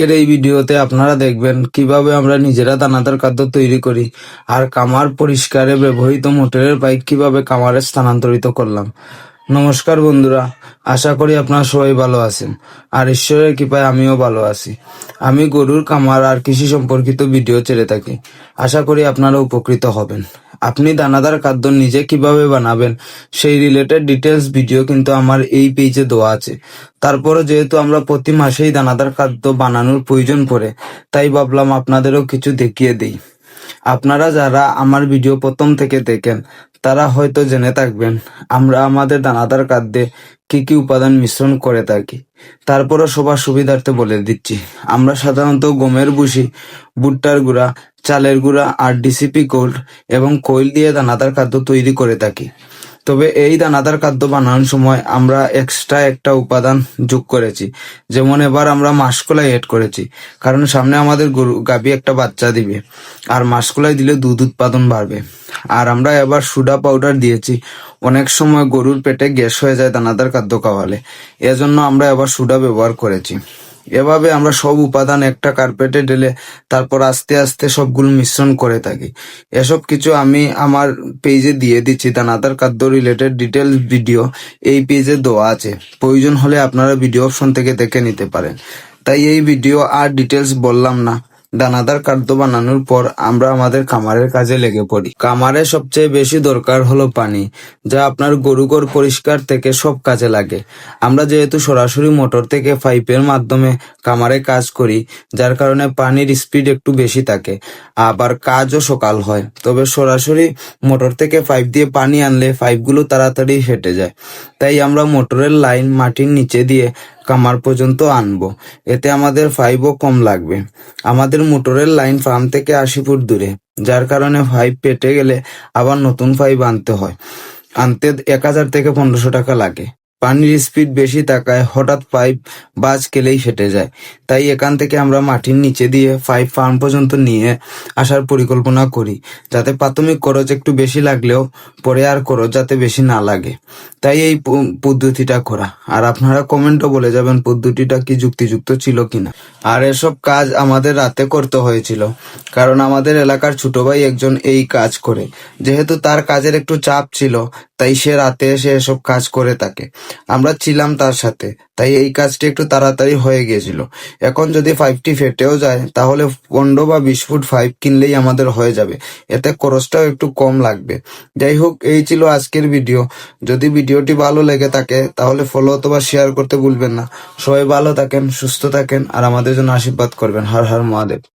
আজকের এই ভিডিওতে আপনারা দেখবেন কীভাবে আমরা নিজেরা দানাদার খাদ্য তৈরি করি আর কামার পরিষ্কারে ব্যবহৃত মোটরের পাইপ কীভাবে কামারে স্থানান্তরিত করলাম। নমস্কার বন্ধুরা, আশা করি আপনারা সবাই ভালো আছেন আর ঈশ্বরের কৃপায় আমিও ভালো আছি। আমি গরুর কামার আর কৃষি সম্পর্কিত ভিডিও ছেড়ে থাকি। আশা করি আপনারা উপকৃত হবেন। আপনি দানাদার খাদ্য নিজে কীভাবে বানাবেন, সেই রিলেটেড ডিটেলস ভিডিও কিন্তু আমার এই পেজে দেওয়া আছে। তারপরে যেহেতু আমরা প্রতি মাসেই দানাদার খাদ্য বানানোর প্রয়োজন পড়ে, তাই ভাবলাম আপনাদেরও কিছু দেখিয়ে দিই। আপনারা যারা আমার ভিডিও প্রথম থেকে দেখেন তারা হয়তো জেনে থাকবেন, আমরা আমাদের দানাদার খাদ্যে কি কি উপাদান মিশ্রণ করে থাকি। তারপরও সবার সুবিধার্থে বলে দিচ্ছি, আমরা সাধারণত গমের ভুসি, ভুট্টার গুঁড়া, চালের গুঁড়া আর ডিসিপি কোল্ড এবং কোয়েল দিয়ে দানাদার খাদ্য তৈরি করে থাকি। তবে এই দানাদার খাদ্য বানানোর সময় আমরা এক্সট্রা একটা উপাদান যোগ করেছি। যেমন এবার আমরা মাসকলাই এড করেছি। কারণ সামনে আমাদের গরু, গাভী একটা বাচ্চা দিবে। আর মাসকলাই দিলে দুধ উৎপাদন বাড়বে। আর আমরা এবার সুডা পাউডার দিয়েছি। অনেক সময় গরুর পেটে গ্যাস হয়ে যায় দানাদার খাদ্য খাওয়ালে। এজন্য আমরা এবার সুডা ব্যবহার করেছি। এভাবে আমরা সব উপাদান একটা কার্পেটে ঢেলে তারপর আস্তে আস্তে সবগুলো মিশ্রণ করে থাকি। এসব কিছু আমি আমার পেজে দিয়ে দিচ্ছি। দানাদার খাদ্য রিলেটেড ডিটেল ভিডিও এই পেজে দেওয়া আছে। প্রয়োজন হলে আপনারা ভিডিও অপশন থেকে দেখে নিতে পারেন। তাই এই ভিডিও আর ডিটেলস বললাম না। দানাদার খাদ্য বানানোর পর আমরা আমাদের খামারের কাজে লেগে পড়ি। খামারে সবচেয়ে বেশি দরকার হলো পানি, যা আপনার গরুগর পরিষ্কার থেকে সব কাজে লাগে। আমরা যেহেতু সরাসরি মোটর থেকে পাইপের মাধ্যমে খামারে কাজ করি, যার কারণে পানির স্পিড একটু বেশি থাকে, আবার কাজও সকাল হয়। তবে সরাসরি মোটর থেকে পাইপ দিয়ে পানি আনলে পাইপগুলো তাড়াতাড়ি ফেটে যায়। তাই আমরা মোটরের লাইন মাটির নিচে দিয়ে কামার পর্যন্ত আনব। এতে আমাদের ফাইভও কম লাগবে। আমাদের মোটরের লাইন ফার্ম থেকে আশি ফুট দূরে, যার কারণে ফাইভ পেটে গেলে আবার নতুন ফাইভ আনতে হয়। আনতে এক হাজার থেকে পনেরোশো টাকা লাগে। পানির স্পিড বেশি থাকায় হঠাৎ পাইপ বাজ কেলেই ফেটে যায়। তাই এখান থেকে আমরা মাটির নিচে দিয়ে পাইপ ফার্ম পর্যন্ত নিয়ে আসার পরিকল্পনা করি, যাতে প্রাথমিক খরচ একটু বেশি লাগলেও পরে আর খরচ যাতে বেশি না লাগে। তাই এই পদ্ধতিটা করা। আর আপনারা কমেন্টও বলে যাবেন পদ্ধতিটা কি যুক্তিযুক্ত ছিল কিনা। আর এসব কাজ আমাদের রাতে করতে হয়েছিল, কারণ আমাদের এলাকার ছোট ভাই একজন এই কাজ করে। যেহেতু তার কাজের একটু চাপ ছিল তাই সে রাতে এসে এসব কাজ করে থাকে। আমরা ছিলাম তার সাথে, তাই এই কাজটি একটু তাড়াতাড়ি হয়ে গিয়েছিল। এখন যদি ফাইভটি ফেটেও যায়, তাহলে পনেরো বা বিশ ফুট ফাইভ কিনলেই আমাদের হয়ে যাবে। এতে খরচটাও একটু কম লাগবে। যাই হোক, এই ছিল আজকের ভিডিও। যদি ভিডিওটি ভালো লেগে থাকে, তাহলে ফলো অথবা শেয়ার করতে ভুলবেন না। সবাই ভালো থাকেন, সুস্থ থাকেন, আর আমাদের জন্য আশীর্বাদ করবেন। হর হর মহাদেব।